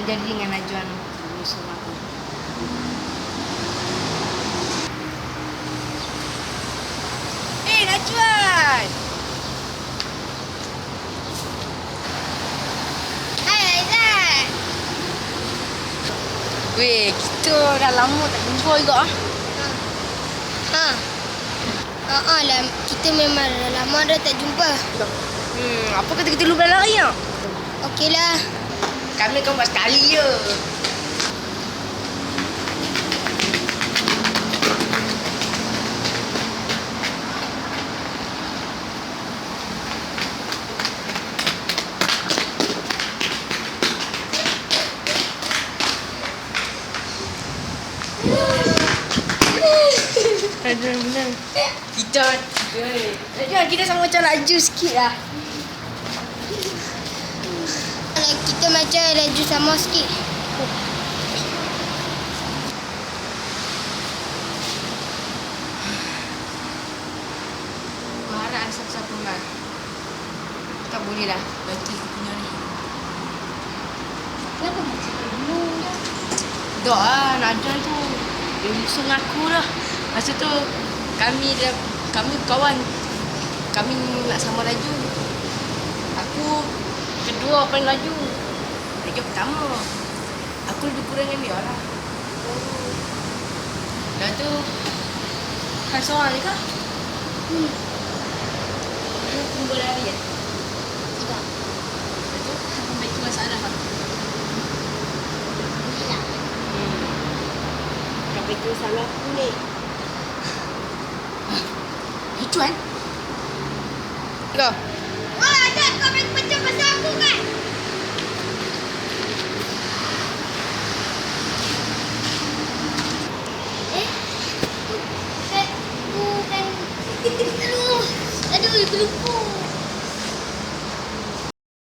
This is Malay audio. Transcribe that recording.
nak jadi dengan Najwan musuh aku. Eh Najwan! Hai Aizat. Weh, kita dah lama tak jumpa juga ah. Ha. Ha ah lah kita memang dah lama dah tak jumpa. Hmm, apa kata kita lupa lari ah? Okeylah. Kami kan buat sekali je. Kita, kita sama macam laju sikit lah. Kita macam laju sama sikit. Aku harap ada siapa-siapa lah. Tak boleh lah. Bantu aku punya ni. Kenapa macam bingung je? Dok lah, Najwa tu. Dia musuh aku dah. Masa tu, kami dah, kami kawan. Kami nak sama laju. Aku kedua paling laju. Lagi pertama. Aku lebih kurang dengan dia lah. Dah tu, kan seorang je kah? Hmm. Aku tunggu lari ya. Tidak. Dah tu, aku baiki masalah lah. Tidak. Kau baiki masalah aku ni. Eh, Cuan. Kau. Bibili ko.